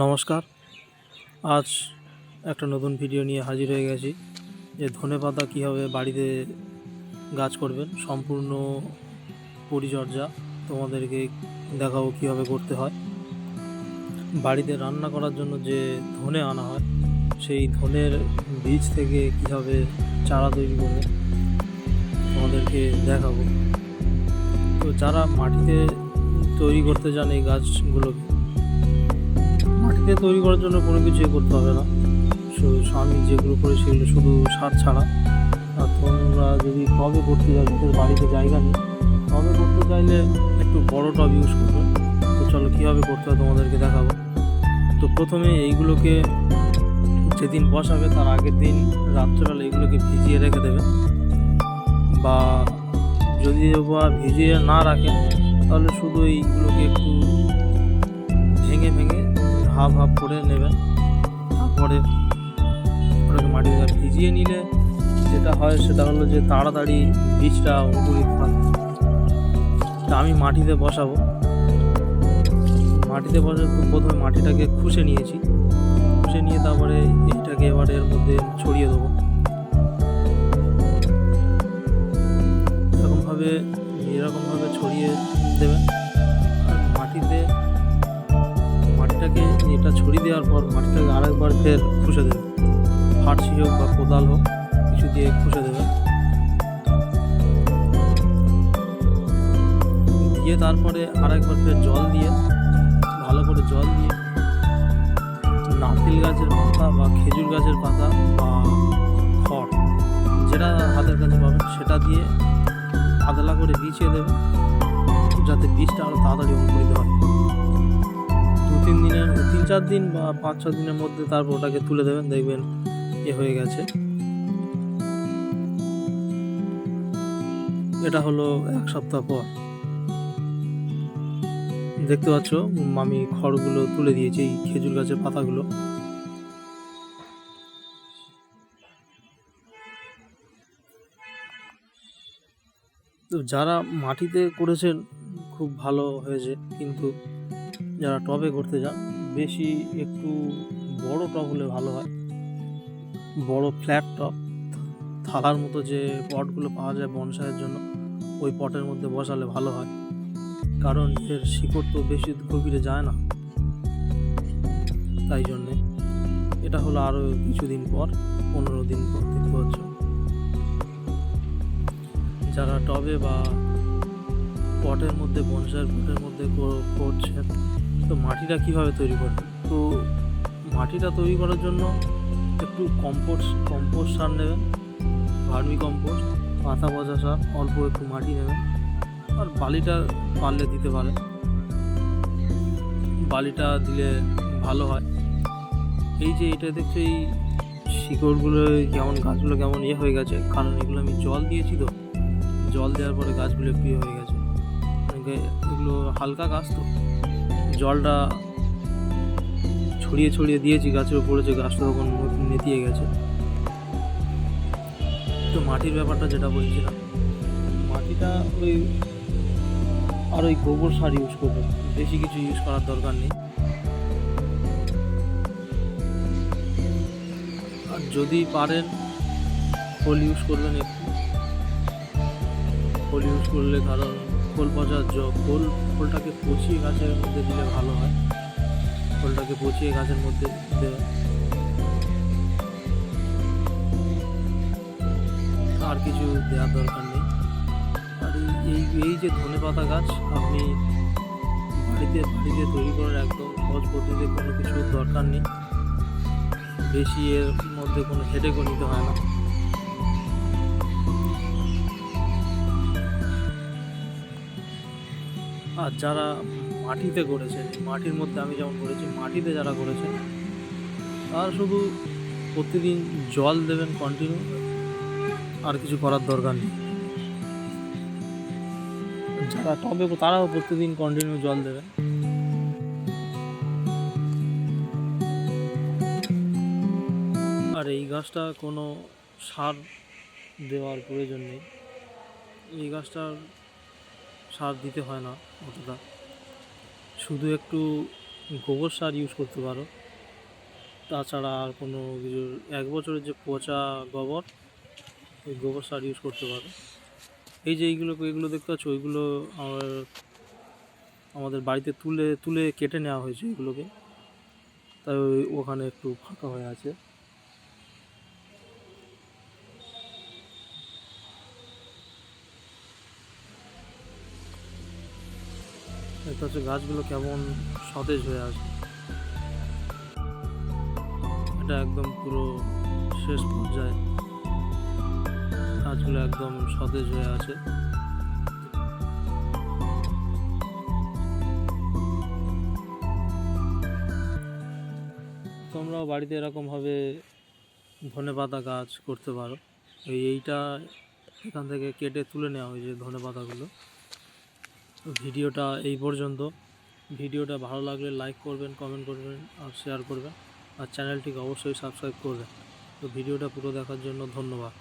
নমস্কার। আজ একটা নতুন ভিডিও নিয়ে হাজির হয়ে গেছি। যে ধনে পাতা কীভাবে বাড়িতে গাছ করবেন, সম্পূর্ণ পরিচর্যা তোমাদেরকে দেখাবো কীভাবে করতে হয়। বাড়িতে রান্না করার জন্য যে ধনে আনা হয়, সেই ধনের বীজ থেকে কীভাবে চারা তৈরি করবে তোমাদেরকে দেখাবো। তো যারা মাটিতে তৈরি করতে চান এই গাছগুলোকে মাটিতে তৈরি করার জন্য কোনো কিছুই করতে হবে না। আমি যেগুলো করি সেগুলো শুধু সার ছাড়া। আর তোমরা যদি টবে করতে যাও, যাদের বাড়িতে জায়গা নেই, টবে করতে চাইলে একটু বড় টব ইউজ করবে। তো চলো কীভাবে করতে হয় তোমাদেরকে দেখাবো। তো প্রথমে এইগুলোকে যেদিন বসাবে তার আগের দিন রাত্রেবেলা এগুলোকে ভিজিয়ে রেখে দেবে। বা যদি বা ভিজিয়ে না রাখেন তাহলে শুধু এইগুলোকে একটু হাফ হাফ করে নেবেন তারপরে ওটাকে দেবেন। ভিজিয়ে নিলে যেটা হয় সেটা হলো যে তাড়াতাড়ি বীজটা অঙ্কুরিত তা আমি মাটিতে বসাবো। মাটিতে বসার তো প্রথমে মাটিটাকে খুশে নিয়েছি। খুশে নিয়ে তারপরে এইটাকে এবার এর মধ্যে ছড়িয়ে দেবো। এরকমভাবে এরকমভাবে ছড়িয়ে দেবেন দেওয়ার পর মাটিটাকে আরেকবার ফের খুশে দেবে। ফাটসি হোক বা কোদাল হোক, কিছু দিয়ে খুশে দেবে। দিয়ে তারপরে আরেকবার ফের জল দিয়ে, ভালো করে জল দিয়ে, নারকেল গাছের পাতা বা খেজুর গাছের পাতা বা খড়, যেটা হাতের কাছে পাবেন, সেটা দিয়ে আদলা করে বিছিয়ে দেবে, যাতে বীজটা আরও তাড়াতাড়ি অঙ্কুরিত চার দিন বা পাঁচ ছ দিনের মধ্যে তারপর ওটাকে তুলে দেবেন, দেখবেন এ হয়ে গেছে। এটা হলো এক সপ্তাহ পর। দেখতে পাচ্ছ, আমি খড়গুলো তুলে দিয়েছি, এই খেজুর গাছের পাতাগুলো। তো যারা মাটিতে করেছেন, খুব ভালো হয়েছে। কিন্তু যারা টবে করতে যান বেশি একটু বড় টব হলে ভালো হয়। বড় ফ্ল্যাট টব থালার মতো যে পটগুলো পাওয়া যায় বনসাইয়ের জন্য, ওই পটের মধ্যে বসালে ভালো হয়। কারণ এর শিকড় তো বেশি গভীরে যায় না। তাই জন্যে এটা হলো আরও কিছুদিন পর, পনেরো দিন পর দেখতে পাচ্ছ যারা টবে বা পটের মধ্যে, বনসাইয়ের পটের মধ্যে করছেন তো মাটিটা কীভাবে তৈরি করবেন তো মাটিটা তৈরি করার জন্য একটু কম্পোস্ট কম্পোস্ট সার নেবেন। ভার্মি কম্পোস্ট পাতা পচা সার, অল্প একটু মাটি নেবেন। আর বালিটা পারলে দিতে পারেন। বালিটা দিলে ভালো হয়। এই যে এটা দেখছ, এই শিকড়গুলো কেমন গাছগুলো কেমন ইয়ে হয়ে গেছে, কারণ এগুলো আমি জল দিয়েছি তো। জল দেওয়ার পরে গাছগুলো একটু ইয়ে হয়ে গেছে। মানে এগুলো হালকা গাছ তো। জলটা ছড়িয়ে ছড়িয়ে দিয়েছি গাছের উপরে, যে গাছটা তখন নেতিয়ে গেছে। তো মাটির ব্যাপারটা যেটা বলছিলাম, মাটিটা ওই আর ওই গোবর সার ইউজ করব। বেশি কিছু ইউজ করার দরকার নেই। আর যদি পারেন, খোল ইউজ করবেন একটু। খোল ইউজ করলে কারণ খোল পচার জ খোল খোলটাকে পচিয়ে গাছের মধ্যে দিলে ভালো হয়। খোলটাকে পচিয়ে গাছের মধ্যে দেবে আর কিছু দেওয়ার দরকার নেই। আর এই- এই এই যে ধনে পাতা গাছ, আপনি বাড়িতে বাড়িতে তৈরি করার একদম সহজ পদ্ধতিতে কোনো কিছু দরকার নেই। বেশি এর মধ্যে কোনো হেডেকও নিতে হয় না। আর যারা মাটিতে করেছেন মাটির মধ্যে আমি যেমন করেছি মাটিতে যারা করেছেন তারা শুধু প্রতিদিন জল দেবেন কন্টিনিউ আর কিছু করার দরকার নেই। যারা টবে তারাও প্রতিদিন কন্টিনিউ জল দেবেন। আর এই গাছটা কোনো সার দেওয়ার প্রয়োজন নেই। এই গাছটার সার দিতে হয় না অতটা। শুধু একটু গোবর সার ইউজ করতে পারো। তাছাড়া আর কোনো কিছু, এক বছরের যে পচা গোবর, ওই গোবর সার ইউজ করতে পারো। এই যে এইগুলো, এগুলো দেখতে পাচ্ছ, ওইগুলো আমার, আমাদের বাড়িতে তুলে তুলে কেটে নেওয়া হয়েছে এগুলোকে। তাই ওখানে একটু ফাঁকা হয়ে আছে। দেখতে হচ্ছে গাছগুলো কেমন সতেজ হয়ে আছে। এটা একদম পুরো শেষ পর্যায়ে। গাছগুলো একদম সতেজ হয়ে আছে। তোমরাও বাড়িতে এরকমভাবে ধনে পাতা গাছ করতে পারো। এই এইটা এখান থেকে কেটে তুলে নেওয়া হয়েছে ধনে পাতাগুলো ভিডিওটা এই পর্যন্ত। ভিডিওটা ভালো লাগলে লাইক করবেন কমেন্ট করবেন আর শেয়ার করবেন। আর চ্যানেলটিকে অবশ্যই সাবস্ক্রাইব করবেন। তো ভিডিওটা পুরো দেখার জন্য ধন্যবাদ।